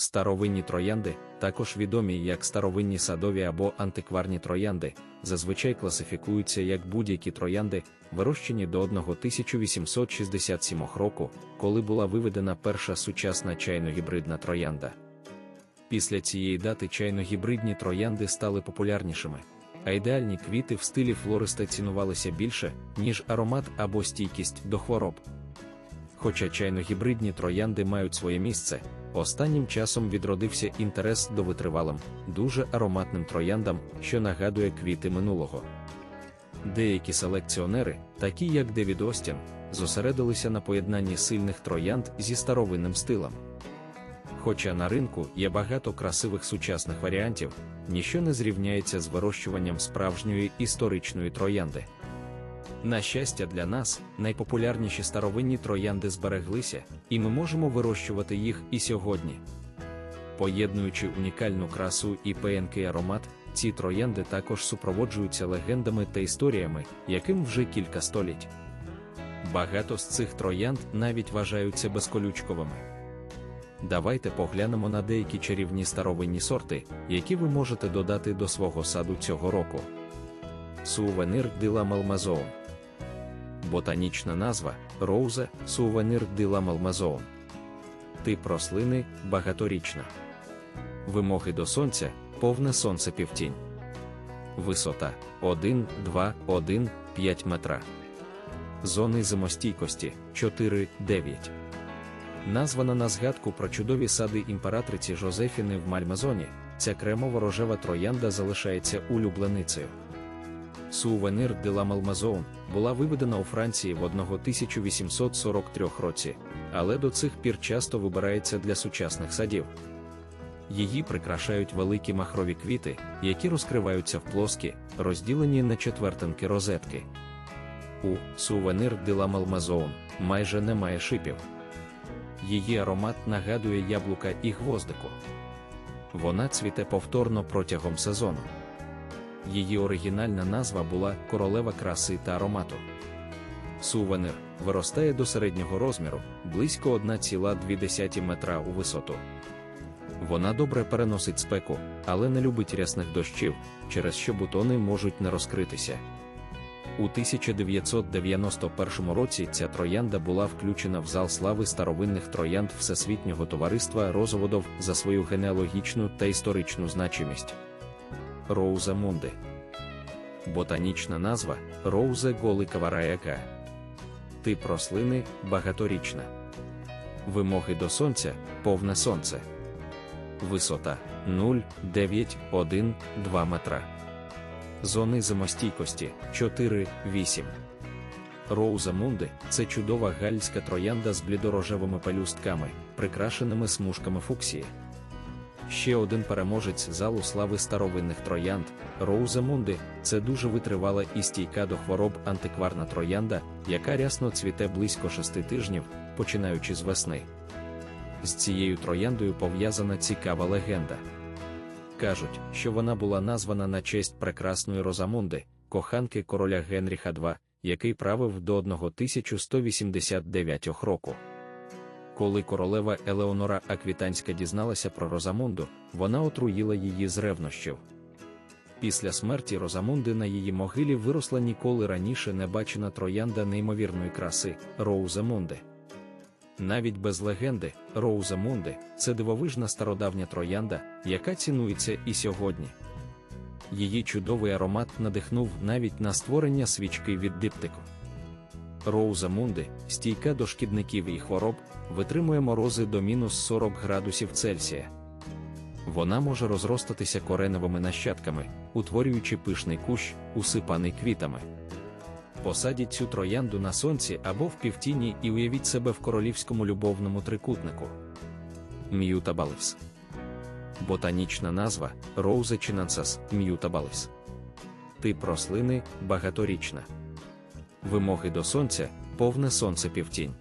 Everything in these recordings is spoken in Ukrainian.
Старовинні троянди, також відомі як старовинні садові або антикварні троянди, зазвичай класифікуються як будь-які троянди, вирощені до 1867 року, коли була виведена перша сучасна чайно-гібридна троянда. Після цієї дати чайно-гібридні троянди стали популярнішими, а ідеальні квіти в стилі флориста цінувалися більше, ніж аромат або стійкість до хвороб. Хоча чайно-гібридні троянди мають своє місце, останнім часом відродився інтерес до витривалим, дуже ароматним трояндам, що нагадує квіти минулого. Деякі селекціонери, такі як Девід Остін, зосередилися на поєднанні сильних троянд зі старовинним стилем. Хоча на ринку є багато красивих сучасних варіантів, ніщо не зрівняється з вирощуванням справжньої історичної троянди. На щастя, для нас найпопулярніші старовинні троянди збереглися, і ми можемо вирощувати їх і сьогодні. Поєднуючи унікальну красу і пеянкий аромат, ці троянди також супроводжуються легендами та історіями, яким вже кілька століть. Багато з цих троянд навіть вважаються безколючковими. Давайте поглянемо на деякі чарівні старовинні сорти, які ви можете додати до свого саду цього року. Сувенир дила Малмазоун. Ботанічна назва Роузе Сувенир дила Малмазоун. Тип рослини багаторічна. Вимоги до сонця повне сонце півтінь. Висота 1, 2, 1, 5 метра. Зони зимостійкості 4, 9. Названа на згадку про чудові сади імператриці Жозефіни в Мальмазоні, ця кремово-рожева троянда залишається улюбленицею. Сувенир де ла Малмазоун була виведена у Франції в 1843 році, але до цих пір часто вибирається для сучасних садів. Її прикрашають великі махрові квіти, які розкриваються в плоскі, розділені на четвертинки розетки. У сувенир де ла Малмазоун майже немає шипів. Її аромат нагадує яблука і гвоздику. Вона цвіте повторно протягом сезону. Її оригінальна назва була королева краси та аромату. Сувенир виростає до середнього розміру близько 1,2 метра у висоту. Вона добре переносить спеку, але не любить рясних дощів, через що бутони можуть не розкритися. У 1991 році ця троянда була включена в зал слави старовинних троянд Всесвітнього товариства розоводов за свою генеалогічну та історичну значимість. Роуза Мунди. Ботанічна назва Роузе голикава раяка. Тип рослини багаторічна. Вимоги до сонця повне сонце. Висота 0,9,1,2 метра. Зони зимостійкості 4-8. Роуза Мунди це чудова гальська троянда з блідорожевими пелюстками, прикрашеними смужками фуксії. Ще один переможець залу слави старовинних троянд Роуза Мунди це дуже витривала і стійка до хвороб антикварна троянда, яка рясно цвіте близько шести тижнів, починаючи з весни. З цією трояндою пов'язана цікава легенда. Кажуть, що вона була названа на честь прекрасної Розамунди, коханки короля Генріха II, який правив до 1189 року. Коли королева Елеонора Аквітанська дізналася про Розамунду, вона отруїла її з ревнощів. Після смерті Розамунди на її могилі виросла ніколи раніше не бачена троянда неймовірної краси Роузамунди. Навіть без легенди, Роуза Мунди це дивовижна стародавня троянда, яка цінується і сьогодні. Її чудовий аромат надихнув навіть на створення свічки від диптику. Роуза Мунди, стійка до шкідників і хвороб, витримує морози до мінус 40 градусів Цельсія. Вона може розростатися кореневими нащадками, утворюючи пишний кущ, усипаний квітами. Посадіть цю троянду на сонці або в півтіні і уявіть себе в королівському любовному трикутнику. М'ютабалис. Ботанічна назва Роузе чинансас м'ютабалис. Тип рослини багаторічна. Вимоги до сонця повне сонце півтінь.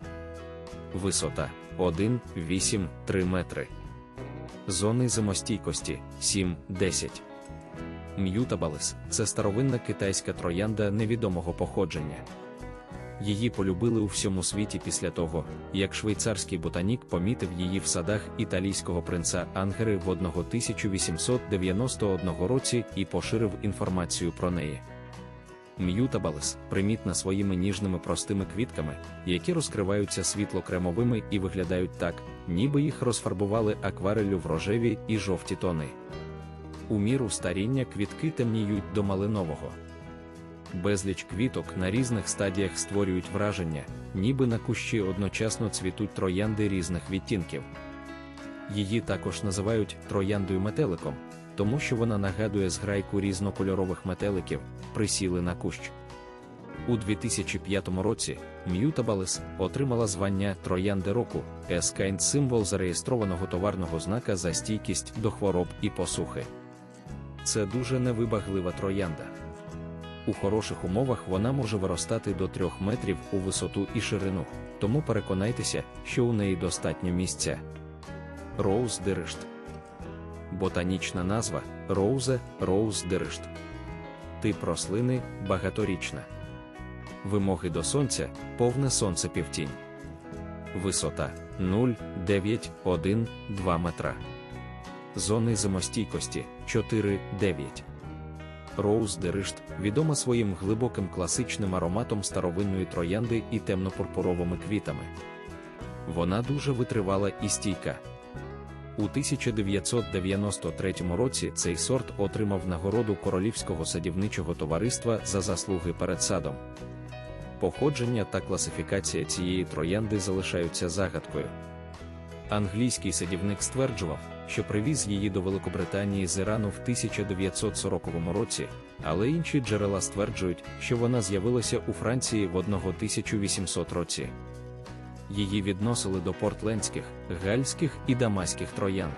Висота 1,8-3 метри. Зони зимостійкості 7-10. М'ютабалис це старовинна китайська троянда невідомого походження. Її полюбили у всьому світі після того, як швейцарський ботанік помітив її в садах італійського принца Ангери в 1891 році і поширив інформацію про неї. М'ютабалис примітна своїми ніжними простими квітками, які розкриваються світло-кремовими і виглядають так, ніби їх розфарбували акварелю в рожеві і жовті тони. У міру старіння квітки темніють до малинового. Безліч квіток на різних стадіях створюють враження, ніби на кущі одночасно цвітуть троянди різних відтінків. Її також називають трояндою метеликом, тому що вона нагадує зграйку різнокольорових метеликів, присіли на кущ. У 2005 році М'ютабалис отримала звання Троянди року, ескайнд символ зареєстрованого товарного знака за стійкість до хвороб і посухи. Це дуже невибаглива троянда. У хороших умовах вона може виростати до 3 метрів у висоту і ширину, тому переконайтеся, що у неї достатньо місця. Роуз Диришт Ботанічна назва Роузе роуздирешт. Тип рослини багаторічна. Вимоги до сонця повне сонце півтінь. Висота 0,9,1,2 метра. Зони зимостійкості 4-9. Роуз Деришт відома своїм глибоким класичним ароматом старовинної троянди і темно-пурпуровими квітами. Вона дуже витривала і стійка. У 1993 році цей сорт отримав нагороду Королівського садівничого товариства за заслуги перед садом. Походження та класифікація цієї троянди залишаються загадкою. Англійський садівник стверджував, що привіз її до Великобританії з Ірану в 1940 році, але інші джерела стверджують, що вона з'явилася у Франції в 1800 році. Її відносили до портлендських, гальських і дамаських троянд.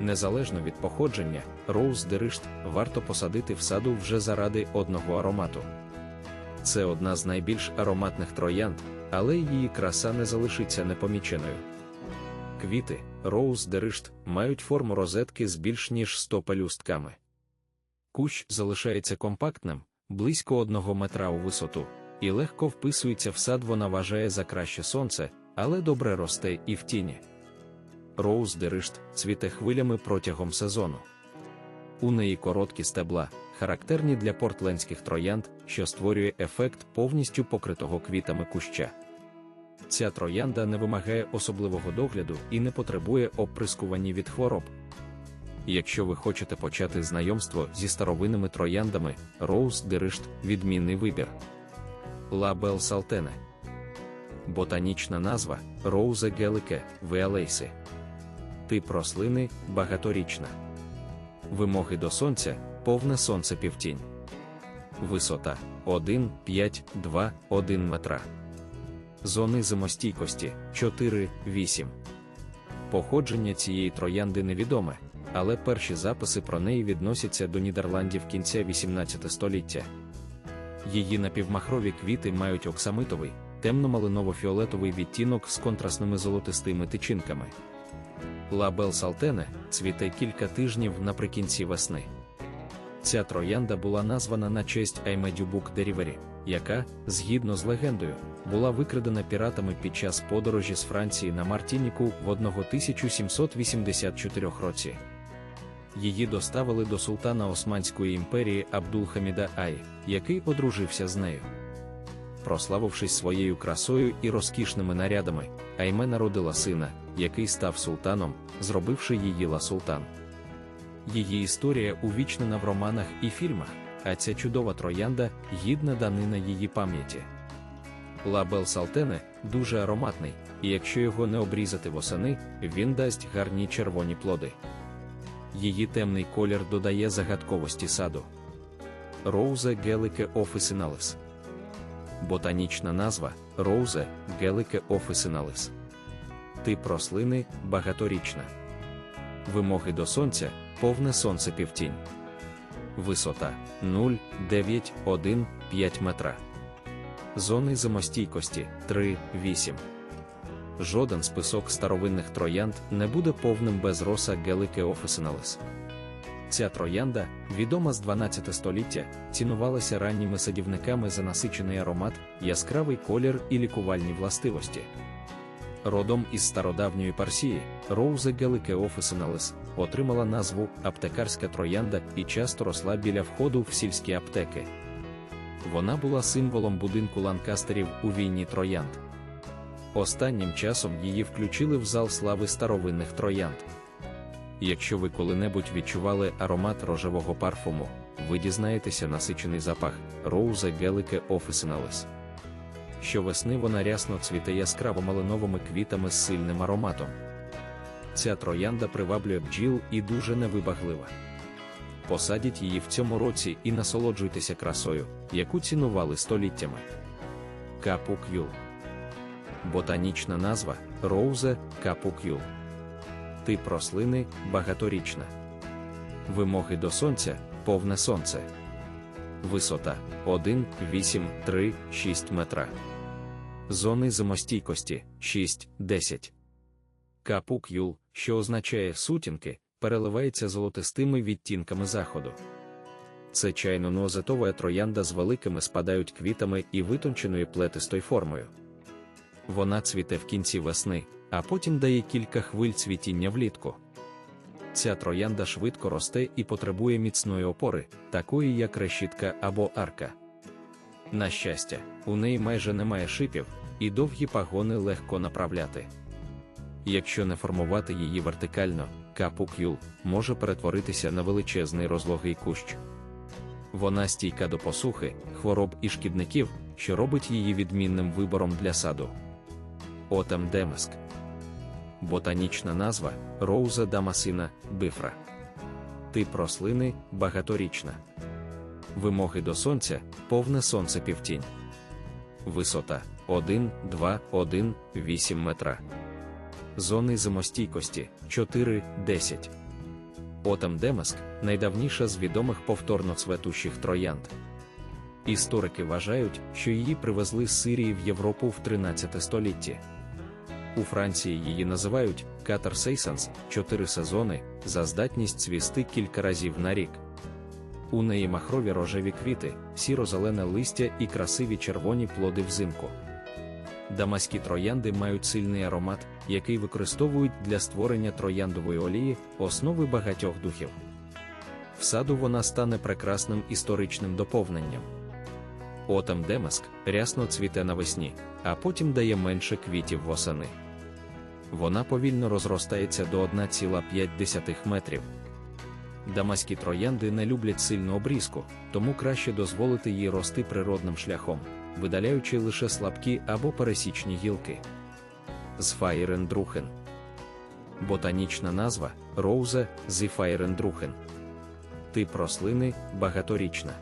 Незалежно від походження, роуз деришт варто посадити в саду вже заради одного аромату. Це одна з найбільш ароматних троянд, але її краса не залишиться непоміченою. Квіти, роуз деришт, мають форму розетки з більш ніж 100 пелюстками. Кущ залишається компактним, близько одного метра у висоту, і легко вписується в сад, вона вважає за краще сонце, але добре росте і в тіні. Роуз деришт цвіте хвилями протягом сезону. У неї короткі стебла, характерні для портлендських троянд, що створює ефект повністю покритого квітами куща. Ця троянда не вимагає особливого догляду і не потребує оприскування від хвороб. Якщо ви хочете почати знайомство зі старовинними трояндами, Роуз Деришт відмінний вибір. Лабел Салтене. Ботанічна назва Роузе Гелике Веалейси. Тип рослини багаторічна. Вимоги до сонця повне сонце півтінь. Висота 1, 5, 2, 1 метра. Зони зимостійкості 4-8. Походження цієї троянди невідоме, але перші записи про неї відносяться до Нідерландів кінця 18 століття. Її напівмахрові квіти мають оксамитовий, темно-малиново-фіолетовий відтінок з контрастними золотистими тичинками. Лабел Салтене цвіте кілька тижнів наприкінці весни. Ця троянда була названа на честь Аймедюбук Дерівері, яка, згідно з легендою, була викрадена піратами під час подорожі з Франції на Мартініку в 1784 році. Її доставили до султана Османської імперії Абдулхаміда Ай, який одружився з нею. Прославившись своєю красою і розкішними нарядами, Айме народила сина, який став султаном, зробивши її ла султан. Її історія увічнена в романах і фільмах, а ця чудова троянда гідна данина її пам'яті. Лабел Салтене дуже ароматний, і якщо його не обрізати восени, він дасть гарні червоні плоди. Її темний колір додає загадковості саду. Роузе Гелике Officinalis Ботанічна назва Роузе Гелике Officinalis Тип рослини багаторічна. Вимоги до сонця повне сонце півтінь. Висота 0,9,1,5 метра. Зони зимостійкості 3,8. Жоден список старовинних троянд не буде повним без роса Гелике Officinalis. Ця троянда, відома з 12 століття, цінувалася ранніми садівниками за насичений аромат, яскравий колір і лікувальні властивості. Родом із стародавньої Парсії, Роузе Галике Officinalis отримала назву аптекарська троянда і часто росла біля входу в сільські аптеки. Вона була символом будинку ланкастерів у війні троянд. Останнім часом її включили в зал слави старовинних троянд. Якщо ви коли-небудь відчували аромат рожевого парфуму, ви дізнаєтеся насичений запах Роузе Гелике Officinalis. Щовесни вона рясно цвіте яскраво малиновими квітами з сильним ароматом. Ця троянда приваблює бджіл і дуже невибаглива. Посадіть її в цьому році і насолоджуйтеся красою, яку цінували століттями. Капу Капук'юл Ботанічна назва Роузе Капук'юл Тип рослини багаторічна. Вимоги до сонця повне сонце. Висота 1, 8, 3, 6 метра. Зони зимостійкості 6, 10. Капук юл, що означає сутінки, переливається золотистими відтінками заходу. Це чайно-нозетова троянда з великими спадають квітами і витонченою плетистою формою. Вона цвіте в кінці весни, а потім дає кілька хвиль цвітіння влітку. Ця троянда швидко росте і потребує міцної опори, такої як решітка або арка. На щастя, у неї майже немає шипів, і довгі пагони легко направляти. Якщо не формувати її вертикально, капук'юл може перетворитися на величезний розлогий кущ. Вона стійка до посухи, хвороб і шкідників, що робить її відмінним вибором для саду. Отем Демеск Ботанічна назва Роуза Дамасина бифра. Тип рослини багаторічна. Вимоги до сонця повне сонце півтінь. Висота 1, 2, 1, 8 метра. Зони зимостійкості 4, 10. Отам Демаск найдавніша з відомих повторно цветущих троянд. Історики вважають, що її привезли з Сирії в Європу в 13 столітті. У Франції її називають Катар Сейсанс 4 сезони за здатність цвісти кілька разів на рік. У неї махрові рожеві квіти, сіро-зелене листя і красиві червоні плоди взимку. Дамаські троянди мають сильний аромат, який використовують для створення трояндової олії, основи багатьох духів. В саду вона стане прекрасним історичним доповненням. Отам Демаск рясно цвіте навесні, а потім дає менше квітів восени. Вона повільно розростається до 1,5 метрів. Дамаські троянди не люблять сильну обрізку, тому краще дозволити їй рости природним шляхом, видаляючи лише слабкі або пересічні гілки. Зфаєрендрухен Ботанічна назва Роузе зіфаєрендрухен. Тип рослини багаторічна.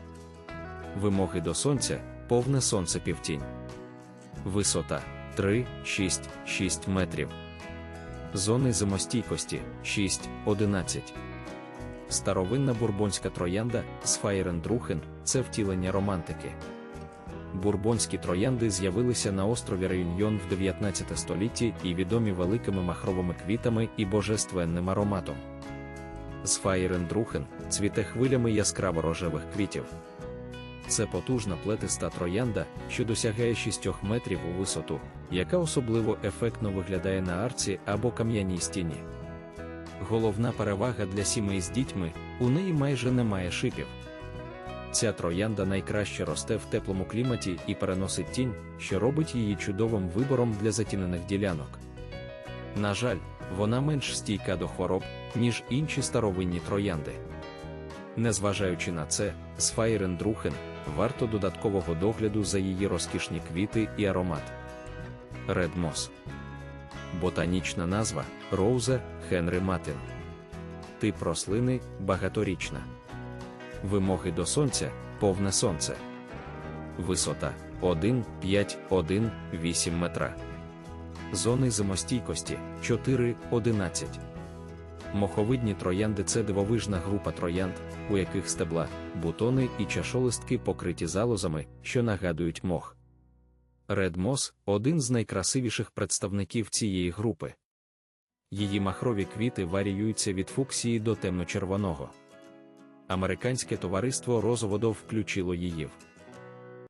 Вимоги до сонця повне сонце півтінь. Висота 3, 6, 6 метрів. Зони зимостійкості 6-11. Старовинна бурбонська троянда з Фаєрендрухен це втілення романтики. Бурбонські троянди з'явилися на острові Реюньйон в 19 столітті і відомі великими махровими квітами і божественним ароматом. З Фаєрендрухен цвіте хвилями яскраво рожевих квітів. Це потужна плетиста троянда, що досягає 6 метрів у висоту, яка особливо ефектно виглядає на арці або кам'яній стіні. Головна перевага для сімей з дітьми у неї майже немає шипів. Ця троянда найкраще росте в теплому кліматі і переносить тінь, що робить її чудовим вибором для затінених ділянок. На жаль, вона менш стійка до хвороб, ніж інші старовинні троянди. Незважаючи на це, з Файрендрухен варто додаткового догляду за її розкішні квіти і аромат. Редмос. Ботанічна назва Роузе Хенри Матин. Тип рослини багаторічна. Вимоги до сонця повне сонце. Висота 1, 5, 1, 8 метра. Зони зимостійкості 4, 11. Моховидні троянди це дивовижна група троянд, у яких стебла, бутони і чашолистки покриті залозами, що нагадують мох. Ред Мос один з найкрасивіших представників цієї групи. Її махрові квіти варіюються від фуксії до темно-червоного. Американське товариство Розоводов включило її в